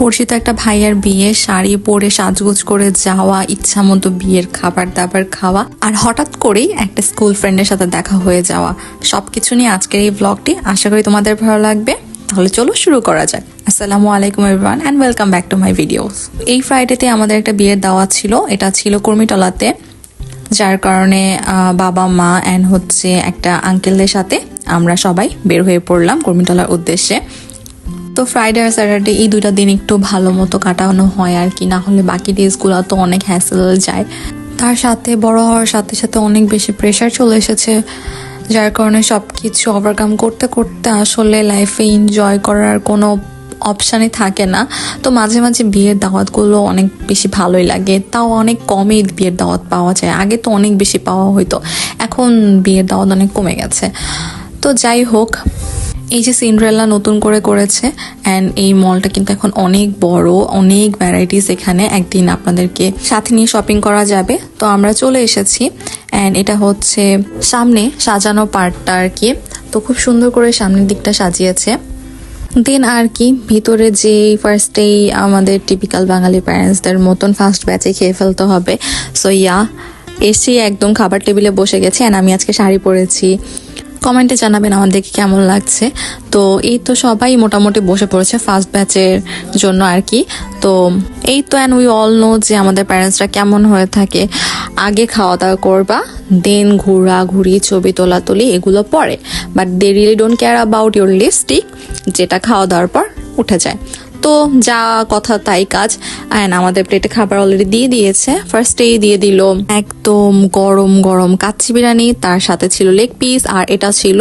পরিচিত একটা ভাইয়ার বিয়ে, শাড়ি পরে সাজগোজ করে যাওয়া ইচ্ছা মতো বিয়ের খাবার দাবার খাওয়া আর হঠাৎ করেই একটা স্কুল ফ্রেন্ডের সাথে দেখা হয়ে যাওয়া। সবকিছু নিয়ে আজকের এই ব্লগটি আশা করি তোমাদের ভালো লাগবে। তাহলে চলো শুরু করা যাক। আসসালামু আলাইকুম everyone and welcome back to my videos এই ফ্রাইডেতে আমাদের একটা বিয়ের দাওয়াত ছিল। এটা ছিল কর্মীটলাতে। যার কারণে বাবা, মা অ্যান্ড হচ্ছে একটা আঙ্কেলদের সাথে আমরা সবাই বের হয়ে পড়লাম কর্মীটলার উদ্দেশ্যে। তো ফ্রাইডে আর স্যাটারডে এই দুইটা দিন একটু ভালো মতো কাটানো হয় আর কি, না হলে বাকি ডেজগুলো তো অনেক হ্যাসেল যায়। তার সাথে বড় হওয়ার সাথে সাথে অনেক বেশি প্রেশার চলে এসেছে, যার কারণে সব কিছু ওভারকাম করতে করতে আসলে লাইফে এনজয় করার কোনো অপশানই থাকে না। তো মাঝে মাঝে বিয়ের দাওয়াতগুলো অনেক বেশি ভালোই লাগে, তাও অনেক কমই বিয়ের দাওয়াত পাওয়া যায়, আগে তো অনেক বেশি পাওয়া হতো এখন বিয়ের দাওয়াত অনেক কমে গেছে। তো যাই হোক এই যে সিন্ড্রেলা নতুন করে করেছে অ্যান্ড এই মলটা কিন্তু এখন অনেক বড়, অনেক ভ্যারাইটিস এখানে একদিন আপনাদেরকে সাথে নিয়ে শপিং করা যাবে। তো আমরা চলে এসেছি অ্যান্ড এটা হচ্ছে সামনে সাজানো পার্টটা আর কি। তো খুব সুন্দর করে সামনের দিকটা সাজিয়েছে। দেন আর কি, ভিতরে যে ফার্স্টেই আমাদের টিপিক্যাল বাঙালি প্যারেন্টসদের মতন ফার্স্ট ব্যাচে খেয়ে ফেলতে হবে। সো ইয়া এসে একদম খাবার টেবিলে বসে গেছে অ্যান্ড আমি আজকে শাড়ি পরেছি। কমেন্টে জানাবেন আমাদেরকে কেমন লাগছে। তো এই তো সবাই মোটামুটি বসে পড়েছে ফার্স্ট ব্যাচের জন্য আর কি। তো এই তো অ্যান্ড উই অল নো যে আমাদের প্যারেন্টসরা কেমন হয়ে থাকে। আগে খাওয়া দাওয়া করবা দেন ঘোরা ঘুরি ছবি তোলা তুলি এগুলো পরে। But they really don't care about your lipstick যেটা খাওয়া দাওয়ার পর উঠে যায়। তো যা কথা তাই কাজ। অ্যান্ড আমাদের প্লেটে খাবার অলরেডি দিয়ে দিয়েছে। ফার্স্টেই দিয়ে দিল একদম গরম গরম কাচ্চি বিরিয়ানি, তার সাথে ছিল লেগ পিস আর এটা ছিল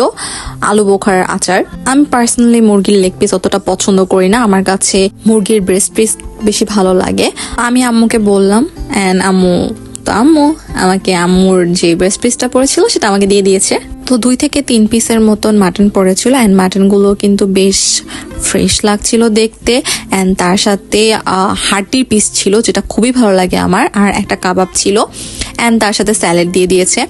আলু বোখার আচার। আমি পার্সোনালি মুরগির লেগ পিস অতটা পছন্দ করি না, আমার কাছে মুরগির ব্রেস্ট পিস বেশি ভালো লাগে। আমি আম্মুকে বললাম অ্যান্ড আম্মু, তো আম্মু, আমাকে আম্মুর যে ব্রেস্ট পিসটা পড়েছিল, সেটা আমাকে দিয়ে দিয়েছে। তো দুই থেকে তিন পিসের মতন মাটন পড়েছিল অ্যান্ড মাটনগুলো কিন্তু বেশ ফ্রেশ লাগছিল দেখতে অ্যান্ড তার সাথে হাড্ডির পিস ছিল যেটা খুবই ভালো লাগে আমার আর একটা কাবাব ছিল অ্যান্ড তার সাথে স্যালাড দিয়ে দিয়েছে।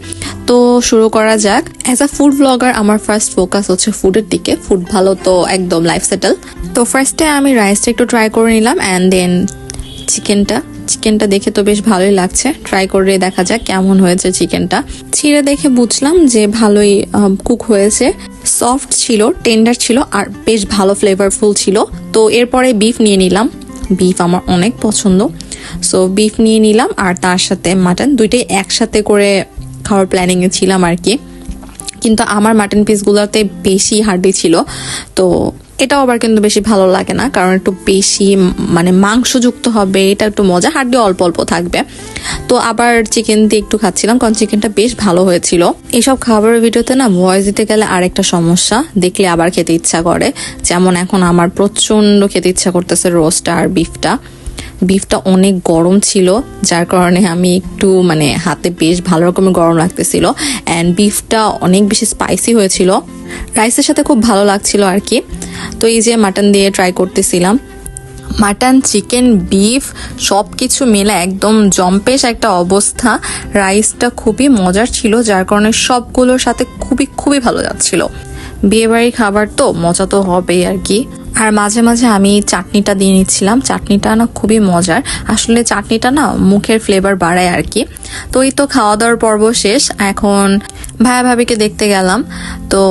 তো শুরু করা যাক। অ্যাজ আ ফুড ব্লগার আমার ফার্স্ট ফোকাস হচ্ছে ফুডের দিকে। ফুড ভালো তো একদম লাইফ সেটেল তো ফার্স্টে আমি রাইসটা একটু ট্রাই করে নিলাম অ্যান্ড দেন চিকেনটা। চিকেনটা দেখে তো বেশ ভালোই লাগছে। ট্রাই করে দেখা যাক কেমন হয়েছে চিকেনটা। ছিঁড়ে দেখে বুঝলাম যে ভালোই কুক হয়েছে। সফট ছিল টেন্ডার ছিল আর বেশ ভালো ফ্লেভারফুল ছিল। তো এরপরে বিফ নিয়ে নিলাম। বিফ আমার অনেক পছন্দ। সো বিফ নিয়ে নিলাম আর তার সাথে মাটন দুইটাই একসাথে করে খাওয়ার প্ল্যানিংয়ে ছিলাম আর কি। কিন্তু আমার মাটন পিসগুলোতে বেশি হাড্ডি ছিল। তো এটাও আবার কিন্তু বেশি ভালো লাগে না, কারণ একটু বেশি মানে মাংসযুক্ত হবে, এটা একটু মজা হাড্ডি অল্প অল্প থাকবে। তো আবার চিকেন দিয়ে একটু খাচ্ছিলাম, কারণ চিকেনটা বেশ ভালো হয়েছিল। এইসব খাবারের ভিডিওতে না ভয়েস দিতে গেলে আরেকটা সমস্যা, দেখলে আবার খেতে ইচ্ছা করে। যেমন এখন আমার প্রচণ্ড খেতে ইচ্ছা করতেছে রোস্ট আর বিফটা বিফটা অনেক গরম ছিল, যার কারণে আমি একটু মানে হাতে বেশ ভালো রকমের গরম লাগতেছিল। অ্যান্ড বিফটা অনেক বেশি স্পাইসি হয়েছিল। রাইসের সাথে খুব ভালো লাগছিল আর কি। তো এই যে মাটন দিয়ে ট্রাই করতেছিলাম। মাটন চিকেন বিফ সব কিছু মিলে একদম জম্পেশ একটা অবস্থা। রাইসটা খুবই মজার ছিল, যার কারণে সবগুলোর সাথে খুবই খুবই ভালো যাচ্ছিল। বিয়েবাড়ির খাবার তো মজা তো হবেই আর কি। আর মাঝে মাঝে আমি চাটনিটা দিয়ে নিচ্ছিলাম। চাটনিটা না খুবই মজার। আসলে চাটনিটা না মুখের ফ্লেভার বাড়ায় আর কি। তো এই তো খাওয়া দাওয়ার পর্ব শেষ। এখন ভাইয়া ভাবিকে দেখতে গেলাম। তো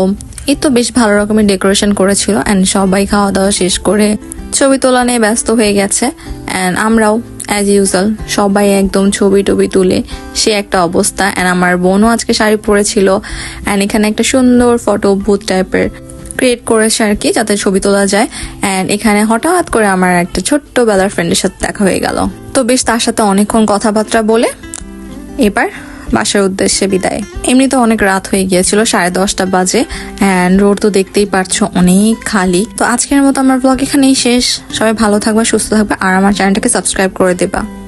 এই তো বেশ ভালো রকমের ডেকোরেশন করেছিল অ্যান্ড সবাই খাওয়া দাওয়া শেষ করে ছবি তোলা নিয়ে ব্যস্ত হয়ে গেছে অ্যান্ড আমরাও অ্যাজ ইউজুয়াল সবাই একদম ছবি টবি তুলে সে একটা অবস্থা অ্যান্ড আমার বোনও আজকে শাড়ি পরেছিল অ্যান্ড এখানে একটা সুন্দর ফটো বুথ টাইপের ক্রিয়েট করেছে আর কি, যাতে ছবি তোলা যায় অ্যান্ড এখানে হঠাৎ করে আমার একটা ছোট্ট বেলার ফ্রেন্ডের সাথে দেখা হয়ে গেল। তো বেশ তার সাথে অনেকক্ষণ কথাবার্তা বলে এবার বাসার উদ্দেশ্যে বিদায়। এমনি তো অনেক রাত হয়ে গিয়েছিল, সাড়ে দশটা বাজে অ্যান্ড রোড তো দেখতেই পারছ, অনেক খালি। তো আজকের মতো আমার ব্লগ এখানেই শেষ। সবাই ভালো থাকবা, সুস্থ থাকবে, আর আমার চ্যানেলটাকে সাবস্ক্রাইব করে দেবা।